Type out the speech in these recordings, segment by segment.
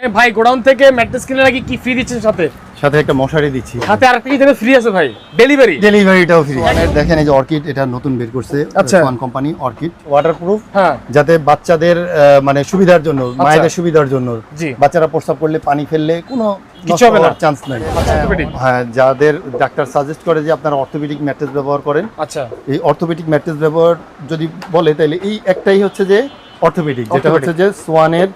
ভাই গোডাউন থেকে ম্যাট্রেস কিনে নাকি কি ফ্রি দিচ্ছেন সাথে? সাথে একটা মশারি দিচ্ছি। সাথে আরেকটা কি যেন ফ্রি আছে ভাই? ডেলিভারি ডেলিভারিটাও ফ্রি দেখেন এই যে অর্কিড এটা নতুন বের করছে আচ্ছা। ওয়ান কোম্পানি অর্কিড ওয়াটারপ্রুফ হ্যাঁ। যাতে বাচ্চাদের মানে সুবিধার জন্য মায়েদের সুবিধার জন্য। জি। বাচ্চারা প্রস্রাব করলে পানি ফেললে কোনো কিছু হবে না। চান্স নাই। হ্যাঁ যাদের ডাক্তার সাজেস্ট করে যে আপনারা অর্থোপেডিক ম্যাট্রেস ব্যবহার করেন আচ্ছা। এই অর্থোপেডিক ম্যাট্রেস ব্যবহার যদি বলে তাহলে এই একটাই হচ্ছে যে অর্থোপেডিক যেটা হচ্ছে যে সোয়ানের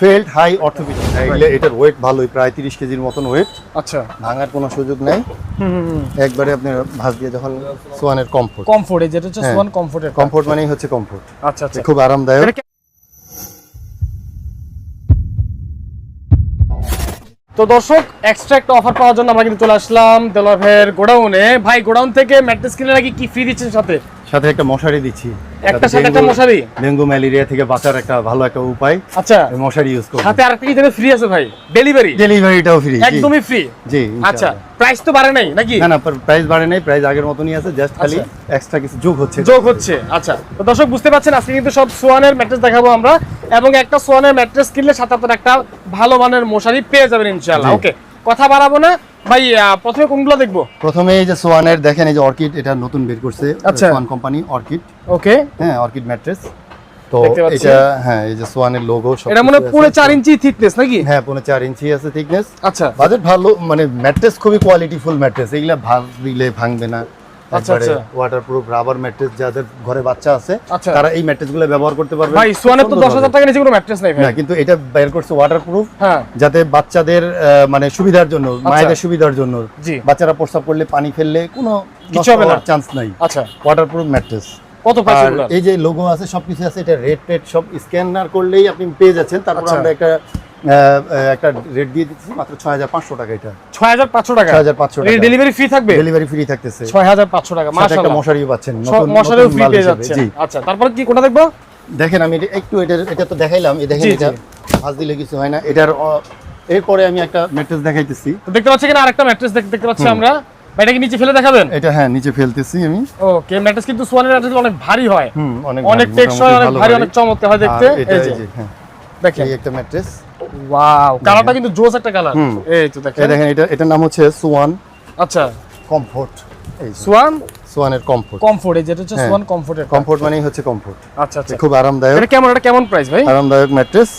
ফেল্ড হাই অর্থোপেডিক। এগুলো এটার ওয়েট ভালোই প্রায় তিরিশ কেজির মতন ওয়েট আচ্ছা। ভাঙার কোনো সুযোগ নাই। একবারে আপনি ভাঁজ দিয়ে যখন সোয়ানের কমফোর্ট কমফোর্ট যেটা হচ্ছে হ্যাঁ। সোয়ান কমফোর্টের কমফোর্ট মানেই হচ্ছে কমফোর্ট আচ্ছা আচ্ছা। খুব আরামদায়ক। তো দর্শক এক্সট্রা একটা অফার পাওয়ার জন্য আমরা কিন্তু চলে আসলাম দেলোয়ার গোডাউনে ভাই গোডাউন থেকে ম্যাট্রেস কিনে নাকি কি ফ্রি দিচ্ছেন সাথে? সাথে একটা মশারি দিচ্ছি। একটা সাথে একটা মশারি? ডেঙ্গু ম্যালেরিয়া থেকে বাঁচার একটা ভালো একটা উপায়। আচ্ছা। এই মশারি ইউজ করব। সাথে আরেকটা কি যেন ফ্রি আছে ভাই? ডেলিভারি ডেলিভারিটাও ফ্রি একদমই ফ্রি জি আচ্ছা প্রাইস তো বাড়ে নাই নাকি? না না প্রাইস বাড়ে নাই প্রাইস আগের মতনই আছে জাস্ট খালি আচ্ছা। এক্সট্রা কিছু যোগ হচ্ছে। যোগ হচ্ছে আচ্ছা। তো দর্শক বুঝতে পারছেন আজকে কিন্তু সব সোয়ানের ম্যাট্রেস দেখাবো আমরা। এবং একটা সোয়ানের ম্যাট্রেস কিনলে সাথে আপনার একটা ভালো মানের মশারি পেয়ে যাবেন ইনশাআল্লাহ ওকে কথা বাড়াবো না। ভাই প্রথমে কোনগুলো দেখব? প্রথমে এই যে সোয়ানের দেখেন এই যে অর্কিড এটা নতুন বের করছে আচ্ছা। Swan company Orchid. ওকে। হ্যাঁ অর্কিড ম্যাট্রেস। তো এটা হ্যাঁ এই যে সোয়ানের লোগো সব এটা মানে পুরো আছে। চার ইঞ্চি থিকনেস নাকি? হ্যাঁ পুরো 4 ইঞ্চি আছে থিকনেস আচ্ছা। বাজেট ভালো মানে ম্যাট্রেস খুবই কোয়ালিটিফুল ম্যাট্রেস। এগুলা ভাঙ দিলে ভাঙবে না। একবারে আচ্ছা। ওয়াটারপ্রুফ রাবার ম্যাট্রেস যাদের ঘরে বাচ্চা আছে আচ্ছা। তারা এই ম্যাট্রেস ব্যবহার করতে পারবে। ভাই সোয়ানের তো দশ হাজার টাকা নিচে কোনো ম্যাট্রেস নাই ভাই। না কিন্তু এটা বের করছে ওয়াটারপ্রুফ যাতে বাচ্চাদের মানে সুবিধার জন্য মায়েদের সুবিধার জন্য। বাচ্চারা প্রস্রাব করলে পানি ফেললে কোনো কিছু হবে না। চান্স নাই। আচ্ছা। ওয়াটারপ্রুফ ম্যাট্রেস কত এই যে লোগো আছে সবকিছু আছে এটা রেড টেট সব স্ক্যানার করলেই আপনি পেয়ে যাচ্ছেন। তারপর আচ্ছা। আমরা একটা একটা রেট দিয়ে দিচ্ছি মাত্র ছয় হাজার পাঁচশো টাকা এটা। ছয় হাজার পাঁচশো টাকা? ছয় হাজার পাঁচশো টাকা। ডেলিভারি ফ্রি থাকবে? ডেলিভারি ফ্রি থাকতেছে। ছয় হাজার পাঁচশো টাকা সাথে একটা মশারিও পাচ্ছেন মশারিও ফ্রি পেয়ে হিসেবে, যাচ্ছে আচ্ছা তারপর কি কোনটা দেখব? দেখেন আমি একটু এটা এটা তো দেখাইলাম এই দেখেন এটা ভাঁজ দিলে কিছু হয় না। এটার এরপরে আমি একটা ম্যাট্রেস দেখাইতেছি। দেখতে পাচ্ছি কিনা? আরেকটা ম্যাট্রেস দেখতে পাচ্ছি আমরা। এটা কি নিচে ফেলে দেখাবেন? এটা হ্যাঁ নিচে ফেলতেছি আমি। ওকে ম্যাট্রেস কিন্তু সোয়ানের ম্যাট্রেস অনেক ভারী হয়। হুম অনেক অনেক টেকসই অনেক ভারী অনেক চমৎকার হয় দেখতে। এই যে, হ্যাঁ। দেখেন। এই একটা ম্যাট্রেস। ওয়াও কালারটা কিন্তু জোস একটা কালার। এই তো দেখেন। এই দেখেন এটা এটার নাম হচ্ছে সোয়ান আচ্ছা। কমফোর্ট এই সুয়ান সোয়ান সোয়ানের কমফোর্ট কমফোর্ট এই যেটা হচ্ছে। সোয়ান কমফোর্টের কমফোর্ট মানেই হচ্ছে কমফোর্ট আচ্ছা আচ্ছা। খুব আরামদায়ক। এটা কেমন এটা কেমন প্রাইস ভাই? আরামদায়ক ম্যাট্রেস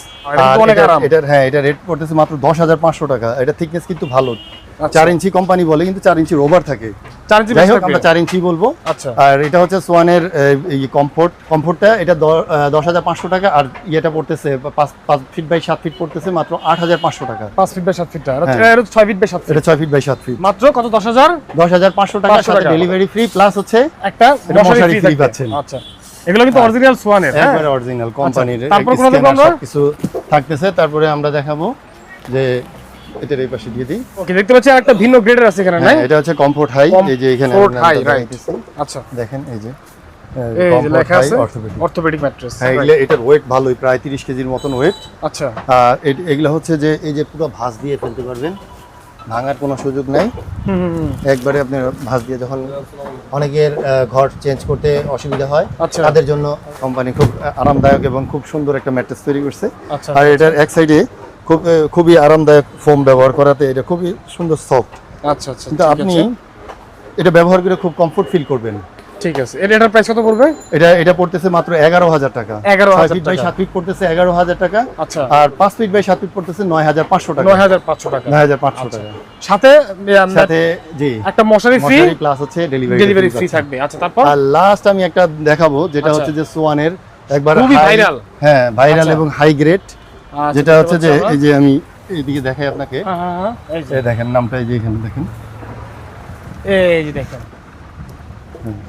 এটার- হ্যাঁ এটা রেট পড়তেছে মাত্র দশ হাজার পাঁচশো টাকা। এটা থিকনেস কিন্তু ভালো। আচ্ছা। চার ইঞ্চি কোম্পানি বলে কিন্তু চার ইঞ্চি ওভার থাকে। চার ইঞ্চি যাই হোক আমরা চার ইঞ্চি বলব। আচ্ছা। আর এটা হচ্ছে সোয়ানের কমফোর্ট কমফোর্টটা এটা দশ হাজার পাঁচশো টাকা আর ইয়েটা পড়তেছে পাঁচ পাঁচ ফিট বাই সাত ফিট পড়তেছে মাত্র আট হাজার পাঁচশো টাকা। পাঁচ ফিট বাই সাত ফিট হ্যাঁ। ছয় ফিট বাই সাত ফিট এটা ছয় ফিট বাই সাত ফিট মাত্র কত দশ হাজার? দশ হাজার পাঁচশো টাকা সাথে ডেলিভারি ফ্রি প্লাস হচ্ছে একটা মশারি ফ্রি পাচ্ছেন। আচ্ছা। এগুলো কিন্তু অরিজিনাল সোয়ানের হ্যাঁ? অরিজিনাল কোম্পানির তারপর আমরা? কিছু থাকতেছে তারপরে আমরা দেখাবো যে এটার এই পাশে দিয়ে দিই। ওকে দেখতে পাচ্ছি একটা ভিন্ন গ্রেডের আছে এখানে না এটা হচ্ছে কমফোর্ট হাই এই যে এখানে কমফোর্ট হাই. দেখাইতেছি। আচ্ছা। দেখেন এই যে অর্থোপেডিক ম্যাট্রেস হ্যাঁ এগুলো এটার ওয়েট ভালোই প্রায় তিরিশ কেজির মতন ওয়েট আচ্ছা। আর এগুলো হচ্ছে যে এই যে পুরো ভাঁজ দিয়ে ফেলতে পারবেন। ভাঙার কোনো সুযোগ নাই। একবারে আপনি ভাঁজ দিয়ে যখন অনেকের ঘর চেঞ্জ করতে অসুবিধা হয় আচ্ছা। তাদের জন্য কোম্পানি খুব আরামদায়ক এবং খুব সুন্দর একটা ম্যাট্রেস তৈরি করছে। আচ্ছা আর এটার এক সাইডে খুব খুবই আরামদায়ক ফোম ব্যবহার করাতে এটা খুবই সুন্দর সফট আচ্ছা আচ্ছা কিন্তু আপনি এটা ব্যবহার করে খুব কমফোর্ট ফিল করবেন। ঠিক আছে। এটা এটার প্রাইস কত পড়বে? এটা এটা পড়তেছে মাত্র এগারো হাজার টাকা। 11,000 ফিট বাই টাকা। সাত ফিট পড়তেছে এগারো হাজার টাকা। আচ্ছা। আর পাঁচ ফিট বাই সাত ফিট পড়তেছে নয় হাজার পাঁচশো টাকা। নয় হাজার পাঁচশো টাকা। নয় হাজার পাঁচশো আচ্ছা। টাকা। সাথে সাথে জি। একটা মশারি ফ্রি প্লাস হচ্ছে ডেলিভারি ডেলিভারি ফ্রি থাকবে। আচ্ছা তারপর? আর লাস্ট আমি একটা দেখাবো যেটা আচ্ছা। হচ্ছে যে সোয়ানের একবার খুবই viral। হ্যাঁ ভাইরাল আচ্ছা। এবং হাই গ্রেড যেটা হচ্ছে যে এই যে আমি এইদিকে দেখাই আপনাকে। হ্যাঁ, হ্যাঁ, হ্যাঁ, দেখেন নামটা এই যে এখানে দেখেন। এই যে দেখেন।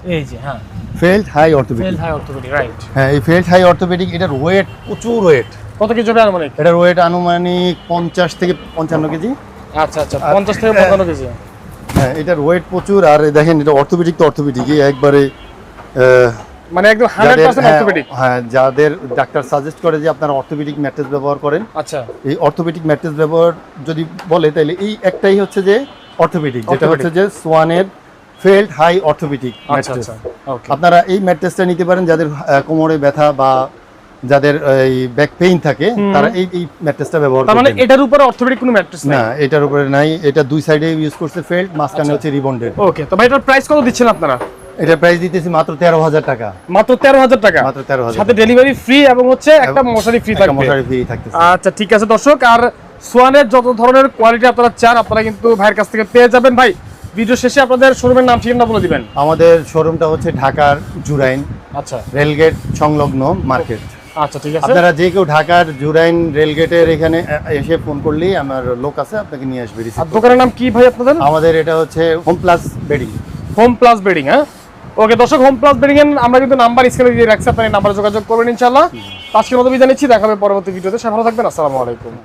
এই যে হ্যাঁ। Felt high orthopaedic fell high orthopaedic right হ্যাঁ এই ফেল্ড হাই অর্থোপেডিক এটার ওয়েট প্রচুর ওয়েট কত কিছু হবে আনুমানিক? এটার ওয়েট আনুমানিক পঞ্চাশ থেকে পঞ্চান্ন কেজি। আচ্ছা আচ্ছা পঞ্চাশ থেকে পঞ্চান্ন কেজি। হ্যাঁ এটার ওয়েট প্রচুর আর দেখেন এটা অর্থোপেডিক তো একবারে মানে একদম হ্যাঁ, অর্থোপেডিক হ্যাঁ যাদের ডাক্তার সাজেস্ট করে যে আপনারা অর্থোপেডিক ম্যাট্রেস ব্যবহার করেন আচ্ছা। এই অর্থোপেডিক ম্যাট্রেস ব্যবহার যদি বলে তাহলে এই একটাই হচ্ছে যে অর্থোপেডিক যেটা হচ্ছে যে সোয়ানের ফেল্ড হাই অর্থোপেডিক আচ্ছা ম্যাট্রেস আচ্ছা আপনারা এই ম্যাট্রেসটা নিতে পারেন যাদের কোমরে ব্যথা বা যাদের এই ব্যাক পেইন থাকে তারা এই এই ম্যাট্রেসটা ব্যবহার তার মানে এটার উপরে অর্থোপেডিক কোনো ম্যাট্রেস না না এটার উপরে নাই। এটা দুই সাইডে ইউজ করছে ফেল্ট মাঝখানে আচ্ছা। হচ্ছে রিবন্ডেড। ওকে তো ভাই এটার প্রাইস কত দিচ্ছেন আপনারা? এটা প্রাইস দিতেছি মাত্র তেরো হাজার টাকা। মাত্র তেরো হাজার টাকা? মাত্র তেরো হাজার সাথে ডেলিভারি ফ্রি এবং হচ্ছে একটা মশারি ফ্রি থাকবে। মশারি ফ্রি থাকতেছে। আচ্ছা ঠিক আছে দর্শক। আর সোয়ানের যত ধরনের কোয়ালিটি আপনারা চান আপনারা কিন্তু ভাইয়ের কাছ থেকে পেয়ে যাবেন। ভাই ভিডিও শেষে আপনাদের শোরুমের নাম ঠিকানা বলে দিবেন। আমাদের শোরুমটা হচ্ছে ঢাকার জুরাইন আচ্ছা। রেলগেট সংলগ্ন মার্কেট। আচ্ছা ঠিক আছে। আপনারা যে কেউ ঢাকার জুরাইন রেলগেটের এখানে এসে ফোন করলেই আমার লোক আছে আপনাকে নিয়ে আসবে আর দোকানের নাম কি ভাই আপনাদের? আমাদের এটা হচ্ছে home plus bedding home plus bedding হ্যাঁ? ওকে দর্শক হোম প্লাস বেডিং এর আমরা কিন্তু নাম্বার স্ক্রিনে দিয়ে রাখছি আপনার নাম্বারে যোগাযোগ করবেন ইনশাআল্লাহ। আজকের মতো বিদায় নিচ্ছি দেখাবে পরবর্তী ভিডিওতে। সবাই ভালো থাকবেন আসসালামু আলাইকুম।